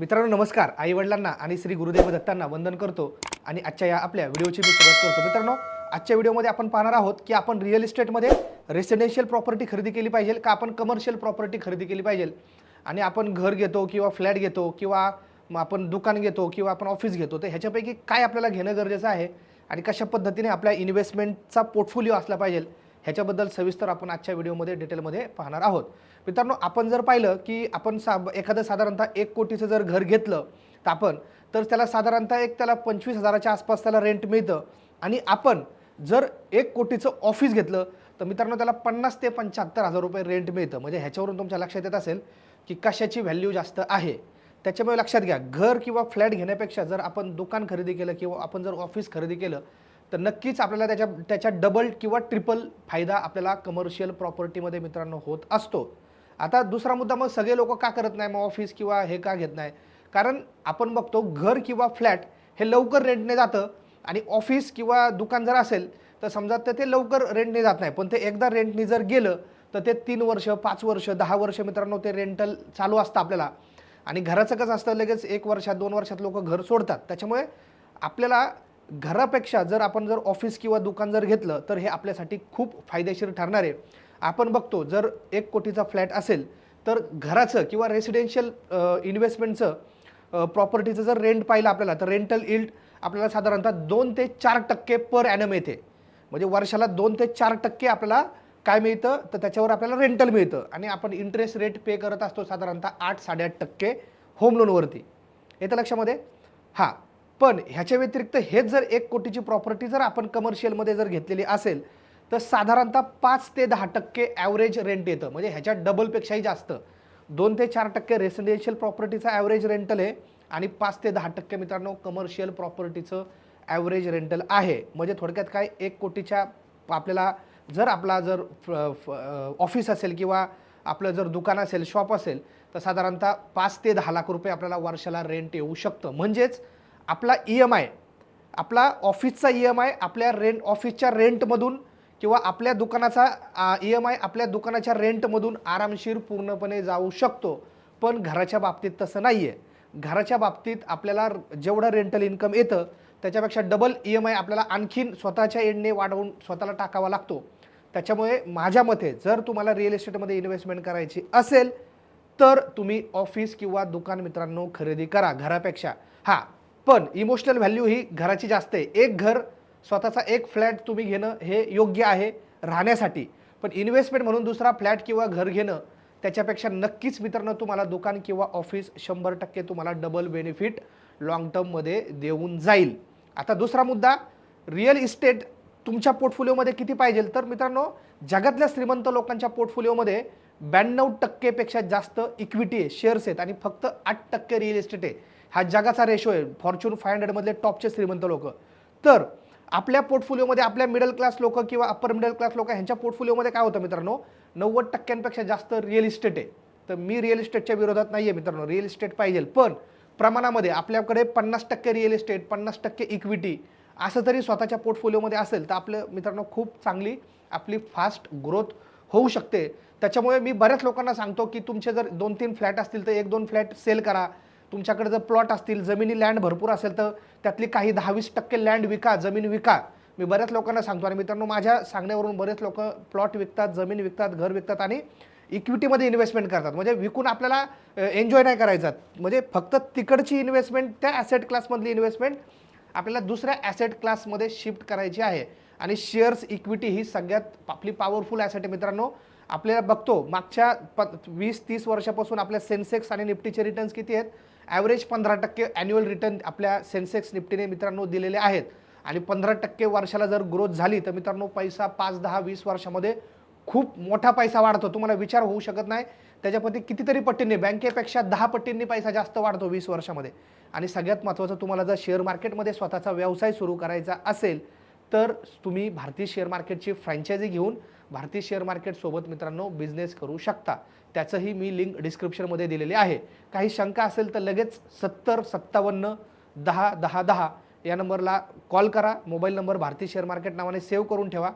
मित्रांनो नमस्कार. आई वडिलांना आणि श्री गुरुदेव दत्तांना वंदन करतो आणि आजच्या या आपल्या व्हिडिओची मी सुरुवात करतो. मित्रांनो आजच्या व्हिडिओमध्ये आपण पाहणार आहोत की आपण रिअल इस्टेटमध्ये रेसिडेन्शियल प्रॉपर्टी खरेदी केली पाहिजे का आपण कमर्शियल प्रॉपर्टी खरेदी केली पाहिजे? आणि आपण घर घेतो किंवा फ्लॅट घेतो किंवा मग आपण दुकान घेतो किंवा आपण ऑफिस घेतो तर ह्याच्यापैकी काय आपल्याला घेणं गरजेचं आहे आणि कशा पद्धतीने आपल्या इन्व्हेस्टमेंटचा पोर्टफोलिओ असला पाहिजे? ह्याच्याबद्दल सविस्तर आपण आजच्या व्हिडिओमध्ये डिटेलमध्ये पाहणार आहोत. मित्रांनो आपण जर पाहिलं की आपण सा एखादं साधारणतः एक कोटीचं जर घर घेतलं तर आपण तर त्याला साधारणतः एक त्याला पंचवीस हजाराच्या आसपास त्याला रेंट मिळतं. आणि आपण जर एक कोटीचं ऑफिस घेतलं तर मित्रांनो त्याला पन्नास ते पंच्याहत्तर हजार रुपये रेंट मिळतं. म्हणजे ह्याच्यावरून तुमच्या लक्षात येत असेल की कशाची व्हॅल्यू जास्त आहे. त्याच्यामुळे लक्षात घ्या घर किंवा फ्लॅट घेण्यापेक्षा जर आपण दुकान खरेदी केलं किंवा आपण जर ऑफिस खरेदी केलं तर नक्कीच आपल्याला त्याच्या त्याच्या डबल किंवा ट्रिपल फायदा आपल्याला कमर्शियल प्रॉपर्टीमध्ये मित्रांनो होत असतो. आता दुसरा मुद्दा मग सगळे लोक का करत नाही? मग ऑफिस किंवा हे का घेत नाही? कारण आपण बघतो घर किंवा फ्लॅट हे लवकर रेंटने जातं आणि ऑफिस किंवा दुकान जर असेल तर समजा तर ते लवकर रेंटने जात नाही. पण ते एकदा रेंटने जर गेलं तर ते तीन वर्ष पाच वर्ष दहा वर्ष मित्रांनो ते रेंटल चालू असतं आपल्याला. आणि घराचं कसं असतं लगेच एक वर्षात दोन वर्षात लोक घर सोडतात. त्याच्यामुळे आपल्याला घरापेक्षा जर आपण जर ऑफिस किंवा दुकान जर घेतलं तर हे आपल्यासाठी खूप फायदेशीर ठरणार आहे. आपण बघतो जर एक कोटीचा फ्लॅट असेल तर घराचं किंवा रेसिडेन्शियल इन्व्हेस्टमेंटचं प्रॉपर्टीचं जर रेंट पाहिलं आपल्याला तर रेंटल इल्ड आपल्याला साधारणतः दोन ते चार टक्के पर ॲनम येते. म्हणजे वर्षाला दोन ते चार टक्के आपल्याला काय मिळतं? तर त्याच्यावर आपल्याला रेंटल मिळतं. आणि आपण इंटरेस्ट रेट पे करत असतो साधारणतः आठ साडेआठ टक्के होम लोनवरती येतं लक्षामध्ये? हां. पण ह्याच्या व्यतिरिक्त हेच जर एक कोटीची प्रॉपर्टी जर आपण कमर्शियलमध्ये जर घेतलेली असेल तर साधारणतः पाच ते दहा टक्के ॲव्हरेज रेंट येतं. म्हणजे ह्याच्या डबलपेक्षाही जास्त. दोन ते चार टक्के रेसिडेन्शियल प्रॉपर्टीचा ॲव्हरेज रेंटल आहे आणि पाच ते दहा टक्के मित्रांनो कमर्शियल प्रॉपर्टीचं ॲव्हरेज रेंटल आहे. म्हणजे थोडक्यात काय एक कोटीच्या आपल्याला जर आपला जर ऑफिस असेल किंवा आपलं जर दुकान असेल शॉप असेल तर साधारणतः पाच ते दहा लाख रुपये आपल्याला वर्षाला रेंट येऊ शकतं. म्हणजेच आपला ई एम आय आपला ऑफिसचा ई एम आय आपल्या रेंट ऑफिसच्या रेंटमधून किंवा आपल्या दुकानाचा ई एम आय आपल्या दुकानाच्या रेंटमधून आरामशीर पूर्णपणे जाऊ शकतो. पण घराच्या बाबतीत तसं नाही आहे घराच्या बाबतीत आपल्याला जेवढं रेंटल इन्कम येतं त्याच्यापेक्षा डबल ई एम आय आपल्याला आणखीन स्वतःच्या एंडने वाढवून स्वतःला टाकावा लागतो. त्याच्यामुळे माझ्या मते जर तुम्हाला रिअल इस्टेटमध्ये इन्व्हेस्टमेंट करायची असेल तर तुम्ही ऑफिस किंवा दुकान मित्रांनो खरेदी करा. घरापेक्षा. हां पण इमोशनल व्हॅल्यू ही घराची जास्त आहे. एक घर स्वतःचा एक फ्लॅट तुम्ही घेणं हे योग्य आहे राहण्यासाठी. पण इन्व्हेस्टमेंट म्हणून दुसरा फ्लॅट किंवा घर घेणं त्याच्यापेक्षा नक्कीच मित्रांनो तुम्हाला दुकान किंवा ऑफिस शंभर टक्के तुम्हाला डबल बेनिफिट लॉंग टर्ममध्ये देऊन जाईल. आता दुसरा मुद्दा रिअल इस्टेट तुमच्या पोर्टफोलिओमध्ये किती पाहिजे? तर मित्रांनो जगातल्या श्रीमंत लोकांच्या पोर्टफोलिओमध्ये ब्याण्णव टक्केपेक्षा जास्त इक्विटी आहे शेअर्स आहेत आणि फक्त आठ टक्के रिअल इस्टेट आहे. हा जगाचा रेशो आहे. फॉर्च्यून फाय हंड्रेडमधले टॉपचे श्रीमंत लोक. तर आपल्या पोर्टफोलिओमध्ये आपल्या मिडल क्लास लोक किंवा अप्पर मिडल क्लास लोक ह्यांच्या पोर्टफोलिओमध्ये काय होतं मित्रांनो? नव्वद टक्क्यांपेक्षा जास्त रिअल इस्टेट आहे. तर मी रिअल इस्टेटच्या विरोधात नाही आहे मित्रांनो. रिअल इस्टेट पाहिजे. पण प्रमाणामध्ये आपल्याकडे पन्नास टक्के रिअल इस्टेट पन्नास टक्के इक्विटी असं तरी स्वतःच्या पोर्टफोलिओमध्ये असेल तर आपलं मित्रांनो खूप चांगली आपली फास्ट ग्रोथ होऊ शकते. त्याच्यामुळे मी बऱ्याच लोकांना सांगतो की तुमचे जर दोन तीन फ्लॅट असतील तर एक दोन फ्लॅट सेल करा. तुमच्याकडे जर प्लॉट असतील जमिनी लँड भरपूर असेल तर त्यातली काही दहावीस टक्के लँड विका जमीन विका. मी बऱ्याच लोकांना सांगतो आणि मित्रांनो माझ्या सांगण्यावरून बरेच लोक प्लॉट विकतात जमीन विकतात घर विकतात आणि इक्विटीमध्ये इन्व्हेस्टमेंट करतात. म्हणजे विकून आपल्याला एन्जॉय नाही करायचं. म्हणजे फक्त तिकडची इन्व्हेस्टमेंट त्या ॲसेट क्लासमधली इन्व्हेस्टमेंट आपल्याला दुसऱ्या ॲसेट क्लासमध्ये शिफ्ट करायची आहे. आणि शेअर्स इक्विटी ही सगळ्यात आपली पॉवरफुल ॲसेट आहे मित्रांनो. आपल्याला बघतो मागच्या प वीस तीस वर्षापासून आपल्या सेन्सेक्स आणि निफ्टीचे रिटर्न्स किती आहेत? ॲव्हरेज पंधरा टक्के ॲन्युअल रिटर्न आपल्या सेन्सेक्स निफ्टीने मित्रांनो दिलेले आहेत. आणि पंधरा टक्के वर्षाला जर ग्रोथ झाली तर मित्रांनो पैसा पाच दहा वीस वर्षामध्ये खूप मोठा पैसा वाढतो. तुम्हाला विचार होऊ शकत नाही. त्याच्यापती कितीतरी पट्टींनी बँकेपेक्षा दहा पट्टींनी पैसा जास्त वाढतो वीस वर्षामध्ये. आणि सगळ्यात महत्त्वाचं तुम्हाला जर शेअर मार्केटमध्ये स्वतःचा व्यवसाय सुरू करायचा असेल तर तुम्ही भारतीय शेअर मार्केटची फ्रँचायझी घेऊन भारतीय शेअर मार्केटसोबत मित्रांनो बिझनेस करू शकता. त्याचंही मी लिंक डिस्क्रिप्शनमध्ये दिलेली आहे. काही शंका असेल तर लगेच सत्तर सत्तावन्न दहा दहा दहा या नंबरला कॉल करा. मोबाईल नंबर भारतीय शेअर मार्केट नावाने सेव्ह करून ठेवा.